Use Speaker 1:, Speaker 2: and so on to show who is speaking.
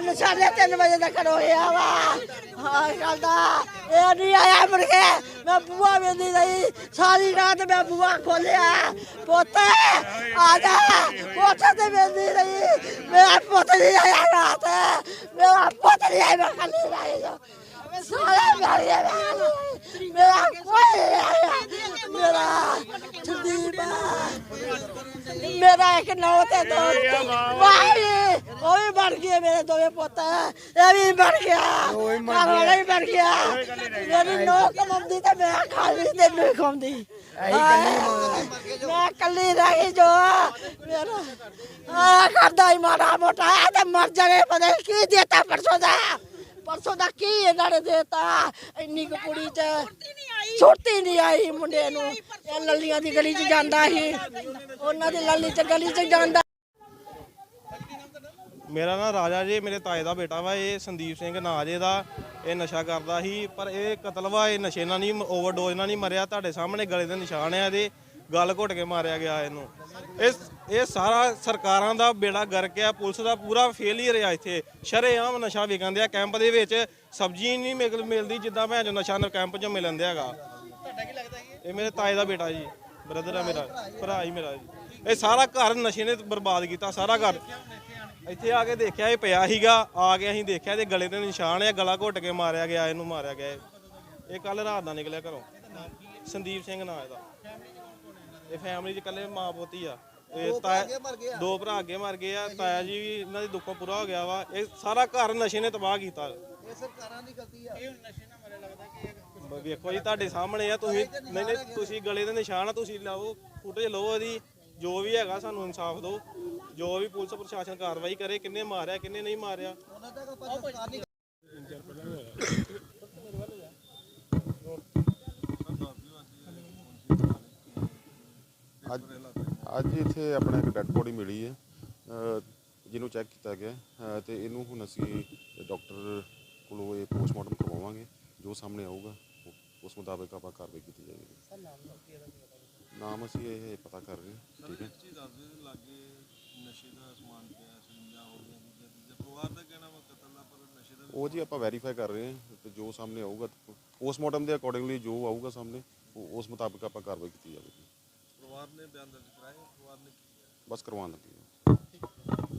Speaker 1: ਤਿੰਨ ਸਾਢੇ ਤਿੰਨ ਵਜੇ ਦਾ ਕਰੋ ਆ ਵਾ। ਹਾਂ ਚੱਲਦਾ ਇਹ ਨਹੀਂ ਆਇਆ ਮੁੜ ਕੇ ਮੈਂ ਬੂਆ ਵੇਂਦੀ ਰਹੀ। ਸਾਰੀ ਰਾਤ ਮੈਂ ਬੂਆ ਖੋਲਿਆ ਪੁੱਤ ਆ ਜਾ। ਪੁੱਤ ਤੇ ਵੇਂਦੀ ਰਹੀ। ਮੇਰਾ ਪੁੱਤ ਨਹੀਂ ਆਇਆ ਰਾਤ। ਮੇਰਾ ਪੁੱਤ ਨਹੀਂ ਆਇਆ ਮੈਂ ਕੱਲੀ ਰਹੀ ਸਾਰਾ ਮਰ ਗਿਆ। ਮੇਰਾ ਕੋਈ ਮੇਰਾ ਸੰਦੀਪ ਮੇਰਾ ਇੱਕ ਨੌ ਤੇ ਦੋ। ਵਾਹੀ ਗਏ ਮੇਰੇ ਦੋਵੇਂ ਪੁੱਤ। ਇਹ ਵੀ ਬਣ ਗਿਆ। ਵਾਲਾ ਵੀ ਬਣ ਗਿਆ। ਮੇਰੀ ਨੌ ਕਮਾਉਂਦੀ ਤੇ ਮੈਂ ਖਾਲੀ ਤੈਨੂੰ ਹੀ ਖਾਉਂਦੀ। ਮੈਂ। ਕੱਲੀ ਰਹਿ ਗਈ ਜੋ। ਮੇਰਾ ਆ ਕਰਦਾ ਹੀ ਮਾੜਾ ਮੋਟਾ। ਇਹ ਤੇ ਮਰ ਜਾਣੇ ਪਤਾ ਕੀ ਦੇਤਾ ਪਰਸੋਂ ਦਾ। ਪਰਸੋਂ ਦਾ ਕੀ ਇਹਨਾਂ ਨੇ ਦੇਤਾ? ਇੰਨੀ ਕੁ ਕੁੜੀ ਚ ਛੁੱਟੀ ਨਹੀਂ ਆਈ। ਮੁੰਡੇ ਨੂੰ। ਇਹ ਲੱਲੀਆਂ ਦੀ ਗਲੀ ਚ ਜਾਂਦਾ ਸੀ। ਉਹਨਾਂ ਦੀ ਲੱਲੀ ਚ ਗਲੀ ਚ ਜਾਂਦਾ
Speaker 2: ਮੇਰਾ ਨਾਂ ਰਾਜਾ ਜੀ ਮੇਰੇ ਤਾਏ ਦਾ ਬੇਟਾ ਵਾ ਇਹ ਸੰਦੀਪ ਸਿੰਘ ਨਾਂ ਜੇ ਦਾ ਇਹ ਨਸ਼ਾ ਕਰਦਾ ਸੀ ਪਰ ਇਹ ਕਤਲ ਵਾ ਇਹ ਨਸ਼ੇ ਨਾਲ ਨਹੀਂ ਓਵਰਡੋਜ਼ ਨਾਲ ਨਹੀਂ ਮਰਿਆ ਤੁਹਾਡੇ ਸਾਹਮਣੇ ਗਲੇ ਦੇ ਨਿਸ਼ਾਨ ਆ ਇਹਦੇ ਗਲ ਘੁੱਟ ਕੇ ਮਾਰਿਆ ਗਿਆ ਇਹਨੂੰ। ਇਹ ਇਹ ਸਾਰਾ ਸਰਕਾਰਾਂ ਦਾ ਬੇੜਾ ਗਰਕ ਆ ਪੁਲਿਸ ਦਾ ਪੂਰਾ ਫੇਲਿਅਰ ਆ ਇੱਥੇ। ਸ਼ਰੇਆਮ ਨਸ਼ਾ ਵਿਕਣ ਦਿਆ ਕੈਂਪ ਦੇ ਵਿੱਚ ਸਬਜ਼ੀ ਨਹੀਂ ਮਿਲ- ਮਿਲਦੀ ਜਿੱਦਾਂ ਭੈਣ ਜੋ ਨਸ਼ਾ ਕੈਂਪ 'ਚ ਮਿਲਣ ਦਿਆ ਹੈਗਾ
Speaker 3: ਤੁਹਾਡਾ ਕੀ ਲੱਗਦਾ ਇਹ
Speaker 2: ਮੇਰੇ ਤਾਏ ਦਾ ਬੇਟਾ ਜੀ। ਬ੍ਰਦਰ ਆ ਮੇਰਾ ਭਰਾ ਹੀ ਮੇਰਾ ਜੀ। ਇਹ ਸਾਰਾ ਘਰ ਨਸ਼ੇ ਨੇ ਬਰਬਾਦ ਕੀਤਾ ਸਾਰਾ ਘਰ। ਇੱਥੇ ਆ ਕੇ ਦੇਖਿਆ ਇਹ ਪਿਆ ਸੀਗਾ ਆ ਕੇ ਅਸੀਂ ਦੇਖਿਆ ਤੇ ਗਲੇ ਤੇ ਨਿਸ਼ਾਨ ਆ ਗਲਾ ਘੁੱਟ ਕੇ ਮਾਰਿਆ ਗਿਆ ਇਹਨੂੰ ਮਾਰਿਆ ਗਿਆ ਇਹ। ਇਹ ਕੱਲ ਰਾਤ ਦਾ ਨਿਕਲਿਆ ਘਰੋਂ। ਸੰਦੀਪ ਸਿੰਘ ਨਾਂ ਇਹਦਾ। ਇਹ ਫੈਮਿਲੀ ਚ ਇਕੱਲੇ ਮਾਂ ਪੋਤੀ ਆ। ਇਹ ਤਾਇਆ ਦੋ ਭਰਾ ਅੱਗੇ ਮਰ ਗਏ ਆ। ਤਾਇਆ ਜੀ ਵੀ ਇਹਨਾਂ ਦੀ ਦੁੱਖੋਂ ਪੂਰਾ ਹੋ ਗਿਆ ਵਾ। ਇਹ ਸਾਰਾ ਘਰ ਨਸ਼ੇ ਨੇ ਤਬਾਹ ਕੀਤਾ।
Speaker 3: ਇਹ ਸਰਕਾਰਾਂ ਦੀ ਗਲਤੀ ਆ। ਇਹ ਨਸ਼ੇ ਨਾਲ ਮਰੇ ਲੱਗਦਾ ਕਿ ਇਹ
Speaker 2: ਬ- ਵੇਖੋ ਜੀ ਤੁਹਾਡੇ ਸਾਹਮਣੇ ਆ ਤੁਸੀਂ ਨਹੀਂ ਨਹੀਂ ਤੁਸੀਂ ਗਲੇ ਦੇ ਨਿਸ਼ਾਨ ਆ ਤੁਸੀਂ ਲਾਓ ਫੁਟੇਜ ਲਓ ਇਹਦੀ ਜੋ ਵੀ ਹੈਗਾ ਸਾਨੂੰ ਇਨਸਾਫ ਦਿਓ। ਜੋ ਵੀ ਪੁਲਿਸ ਪ੍ਰਸ਼ਾਸਨ ਕਾਰਵਾਈ ਕਰੇ ਕਿੰਨੇ ਮਾਰਿਆ ਕਿੰਨੇ ਨਹੀਂ ਮਾਰਿਆ।
Speaker 3: ਉਹਨਾਂ ਦਾ ਕੋਈ ਸਰਕਾਰ ਨਹੀਂ
Speaker 4: ਅੱਜ ਅੱਜ ਇੱਥੇ ਆਪਣਾ ਇੱਕ ਡੈੱਡ ਬੋਡੀ ਮਿਲੀ ਹੈ ਜਿਹਨੂੰ ਚੈੱਕ ਕੀਤਾ ਗਿਆ ਹੈ ਤੇ ਇਹਨੂੰ ਹੁਣ ਅਸੀਂ ਡਾਕਟਰ ਕੋਲੋਂ ਇਹ ਪੋਸਟਮਾਰਟਮ ਕਰਵਾਵਾਂਗੇ ਜੋ ਸਾਹਮਣੇ ਆਊਗਾ ਉਹ- ਉਸ ਮੁਤਾਬਕ ਆਪਾਂ ਕਾਰਵਾਈ ਕੀਤੀ ਜਾਏਗੀ। ਨਾਮ ਅਸੀਂ ਇਹ ਪਤਾ ਕਰ ਰਹੇ ਹਾਂ ਠੀਕ ਹੈ। ਉਹ ਜੀ ਆਪਾਂ ਵੈਰੀਫਾਈ ਕਰ ਰਹੇ ਹਾਂ ਤੇ ਜੋ ਸਾਹਮਣੇ ਆਊਗਾ ਪੋਸਟਮਾਰਟਮ ਦੇ ਅਕੋਰਡਿੰਗਲੀ ਜੋ ਆਊਗਾ ਸਾਹਮਣੇ ਉਹ- ਉਸ ਮੁਤਾਬਕ ਆਪਾਂ ਕਾਰਵਾਈ ਕੀਤੀ ਜਾਵੇਗੀ। ਪਰਿਵਾਰ ਨੇ ਬਿਆਨ ਦਰਜ ਕਰਾਏ ਪਰਿਵਾਰ ਨੇ ਬਸ ਕਰਵਾਉਣ ਲੱਗੇ ਹਾਂ।